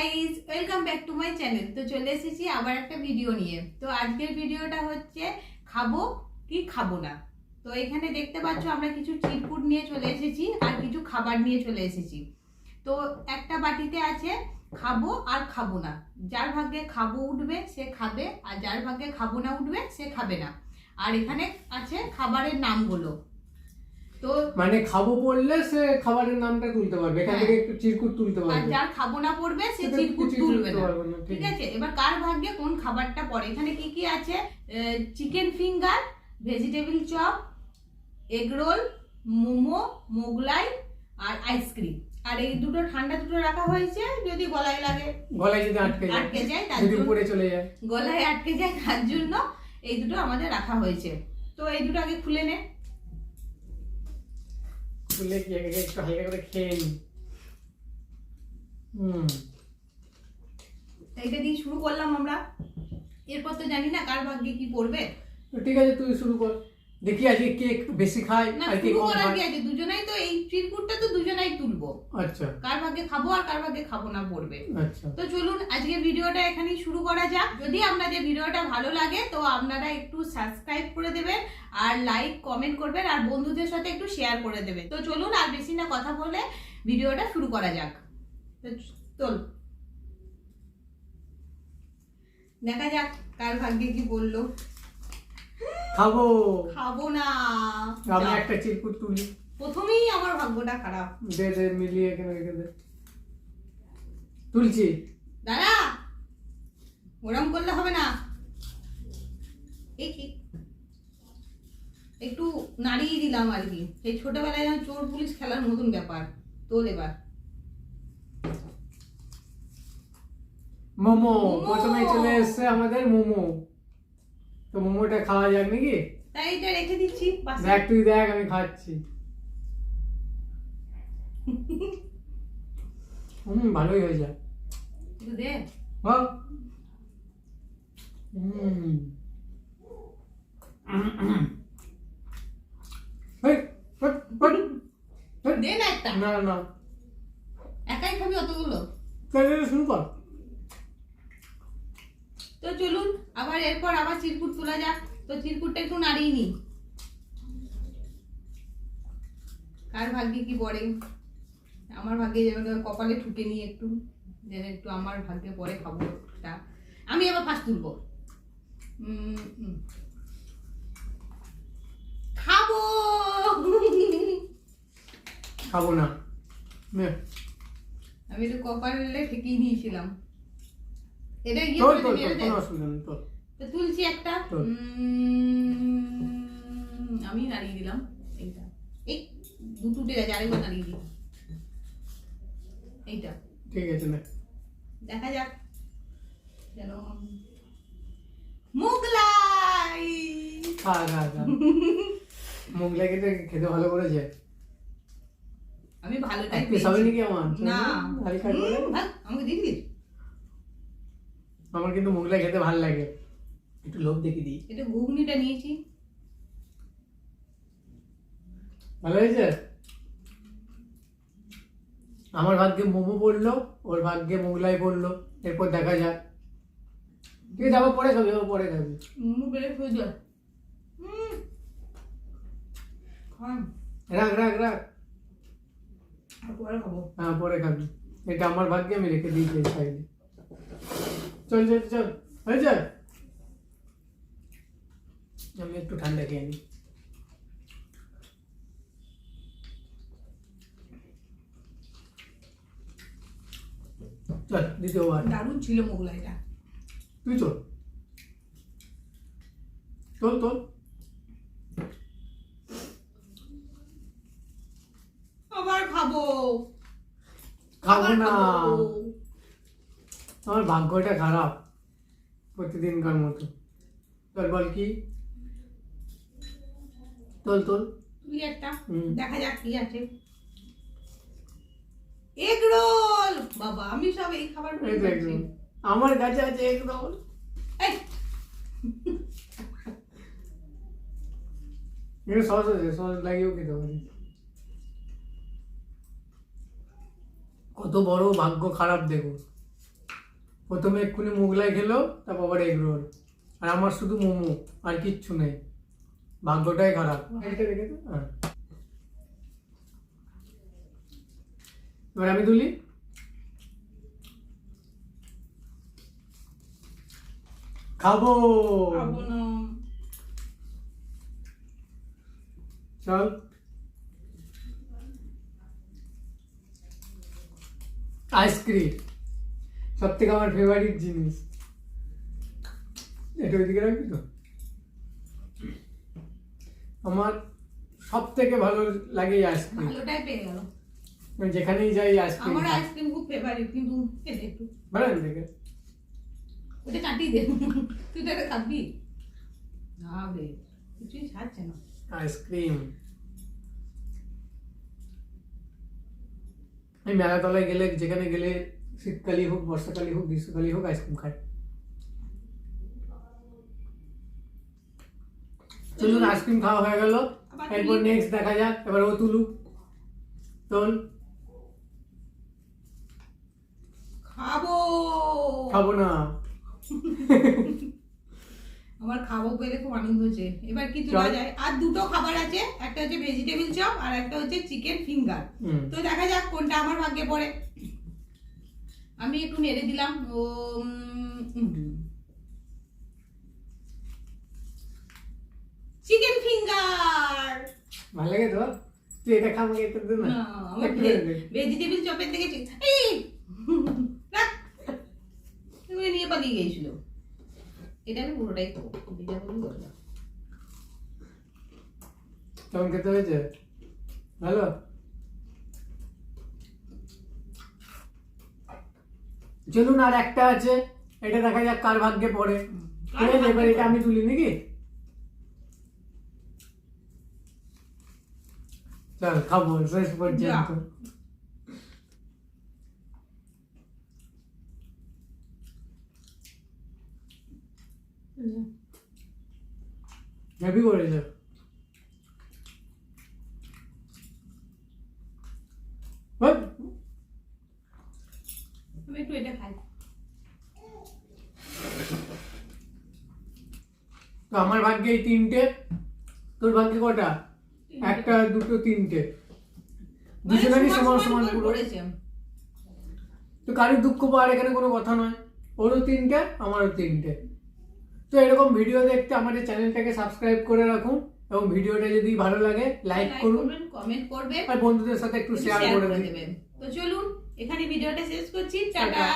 Guys welcome back to my channel তো চলে এসেছি আবার একটা ভিডিও নিয়ে। তো আজকের ভিডিওটা হচ্ছে, খাব কি খাব না? তো এখানে দেখতে পাচ্ছ আমরা কিছু চিরকুট নিয়ে চলে এসেছি আর কিছু খাবার নিয়ে চলে এসেছি। তো একটা বাটিতে আছে, খাব আর খাব না। যার ভাগ্যে খাব উঠবে, সে খাবে, আর যার ভাগ্যে খাব না উঠবে, সে খাবে না। আর এখানে আছে খাবারের নামগুলো। তো মানে খাব পড়লে সে খাবারের নামটা তুলতে পারবে। এখান হ্যাঁ। থেকে একটু চিরকুট তুলতে আর পারবে। যার খাব না পড়বে সে চিরকুট তুলবে না। ঠিক আছে। এবার কার ভাগ্যে কোন খাবারটা পড়ে? এখানে কি কি আছে? Chicken finger vegetable chop egg roll momo Mughlai আর আইসক্রিম আর এই দুটো ঠান্ডা দুটো রাখা হয়েছে যদি গলায় লাগে। গলায় যদি আটকে যায়। আটকে যায় তার জন্য উপরে চলে যায়। গলায় আটকে যায় তার জন্য এই দুটো আমাদের রাখা হয়েছে। তো এই দুটো আগে খুলে নে। কি একটু হালকা করে খেয়ে নি হুম এইটা দিয়ে শুরু করলাম আমরা। এরপর তো জানি না কার ভাগ্যে কি পড়বে। ঠিক আছে তুই শুরু কর। দেখি আজকে কে বেশি খায় না শুরু করার কি আছে দুজনাই তো এই চিরকুটটা তো দুজনাই তুলবো। আচ্ছা। কার ভাগ্যে খাব আর কার ভাগ্যে খাব না পড়বে আচ্ছা। তো চলুন আজকে ভিডিওটা এখানেই শুরু করা যাক। যদি আপনাদের ভিডিওটা ভালো লাগে তো আপনারা একটু সাবস্ক্রাইব করে দেবেন আর লাইক কমেন্ট করবেন আর বন্ধুদের সাথে একটু শেয়ার করে দেবেন। তো চলুন আর বেশি না কথা বলে ভিডিওটা শুরু করা যাক। তো চল। দেখা যাক কার ভাগ্যে কি বলল। খাব। খাব না। আমি একটা চিরকুট তুলি। প্রথমেই আমার ভাগ্যটা খারাপ। দে দে মিলিয়ে এখানে রেখে দে। তুলছি। দাদা ওরম করলে হবে না। এই কি? একটু নাড়িয়ে দিলাম আর কি। সেই ছোটবেলায় যেমন চোর পুলিশ খেলার মতন ব্যাপার। তোল এবার। মোমো। মোমো। প্রথমে চলে এসছে আমাদের মোমো। তো মোমোটা খাওয়া যাক নাকি? তাই এটা রেখে দিচ্ছি দেখ তুই দেখ আমি খাচ্ছি। হুম ভালোই হয়ে দে। হ্যাঁ হুম। দে না একটা। না না। একাই খাবি অতগুলো? শুরু কর। তো চলুন আবার এরপর আবার চিরকুট তোলা যাক। তো চিরকুটটা একটু নাড়িয়ে নি কার ভাগ্যে কি পড়ে? আমার ভাগ্যে যেন কপালে ঠুকে নিই একটু যেন একটু আমার ভাগ্যে পরে খাব তা আমি আবার ফার্স্ট তুলবো। খাব! খাব না। নে, আমি তো কপালে ঠেকিয়ে নিয়েছিলাম। এটা তোল তোল মেরে তোল দে। কোনো অসুবিধা নেই তোল তো তুলছি একটা। আমি নাড়িয়ে দিলাম এইটা। এই দুটো উঠে গেছে আরেকবার নাড়িয়ে দিই। এইটা। ঠিক আছে না। দেখা যাক। যেন মোগলাই খা খা খা। মোগলাই খেতে খেতে ভালো করেছে। আমি পিস নাকি আমার? না। হালকা করে আমাকে দিয়ে দিস আমার কিন্তু মোগলাই খেতে ভালো লাগে। একটু লোভ দেখি দিই। এটা ঘুগনিটা নিয়েছি। ভালো হয়েছে? আমার ভাগ্যে মোমো পড়ল ওর ভাগ্যে মোগলাই পড়ল। এরপর দেখা যাক। ঠিক আছে আবার পরে খাবি আবার পরে খাবি। মুখ বেড়ে যায়। হুম রাখ রাখ রাখ। পরে খাব। হ্যাঁ পরে খাবি। এটা আমার ভাগ্যে আমি রেখে দিয়েছি সাইডে চল চল চল হয়েছে আমি একটু ঠান্ডা খেয়ে নিই। চল দ্বিতীয়বার দারুণ ছিল মোগলাইটা। তুই চল। তোল তোল আবার খাব। খাব না। আমার ভাগ্যটা খারাপ প্রতিদিনকার মতো। তোর বল কি? তোল তোল। তুই একটা দেখা যাক কি আছে। এগ রোল বাবা আমি সব এই খাবার আমার কাছে আছে একদম এই। এখানে সস আছে সস লাগিয়েও খেতে পারি। কত বড় ভাগ্য খারাপ দেখো। প্রথমে এক্ষুনি মোগলাই খেলো তারপর আবার এগ রোল। আর আমার শুধু মোমো আর কিচ্ছু নেই। ভাগ্যটাই খারাপ। হ্যাঁ। এবার আমি তুলি। খাব। খাব চল। আইসক্রিম। সব থেকে আমার ফেভারিট জিনিস। এটা ওইদিকে রাখবি তো? আমার সব থেকে ভালো লাগে আইসক্রিম ভালোটাই পেয়ে গেল যেখানেই যাই আইসক্রিম আমার আইসক্রিম খুব ফেভারিট কিন্তু একটু। ভালো থেকে ওটা কাটিয়ে দে। তুই তো এটা খাবি। না বে কিছুই ছাড়ছে না। আইসক্রিম আমি মেলাতলায় গেলে যেখানে গেলে শীতকালই হোক বর্ষাকালই হোক গ্রীষ্মকালই হোক আইসক্রিম খাই চলুন আইসক্রিম খাওয়া হয়ে গেল। এরপর নেক্সট দেখা যাক এবার ও তুলুক। তোল খাব। খাব না। আমার খাব পেলে খুব আনন্দ হচ্ছে। এবার কি তোলা। যায়? আর দুটো খাবার আছে একটা হচ্ছে ভেজিটেবল চপ আর একটা হচ্ছে চিকেন ফিঙ্গার তো দেখা যাক কোনটা আমার ভাগ্যে পড়ে। আমি একটু নেড়ে দিলাম ও চিকেন ফিঙ্গার ভালো লাগে তো। তুই এটা খা আমাকে এটা দে না। আমার। ভেজিটেবল চপের থেকে এই! তুমি নিয়ে পালিয়ে গিয়েছিল। এটা আমি পুরোটাই খাব। কেমন খেতে হয়েছে? ভালো? চলুন আর একটা আছে এটা দেখা যাক কার ভাগ্যে পড়ে। এবার এটা আমি তুলি নাকি? চল খাব শেষ পর্যন্ত। হেভি করেছে বাহ, আমি একটু এটা খাই তো আমার ভাগ্যে এই তিনটে তোর ভাগ্যে কটা? একটা দুটো তিনটে। দুজনেরই মানে সমান সমান পুরো। তো কারোর দুঃখ পাওয়ার এখানে কোনো কথা নয়। ওরও তিনটে আমারও তিনটে। তো এরকম ভিডিও দেখতে আমাদের চ্যানেলটাকে সাবস্ক্রাইব করে রাখুন এবং ভিডিওটা যদি ভালো লাগে লাইক করুন। কমেন্ট করবেন। আর বন্ধুদের সাথে একটু শেয়ার করে দেবেন। তো চলুন এখানে ভিডিওটা শেষ করছি। টাটা।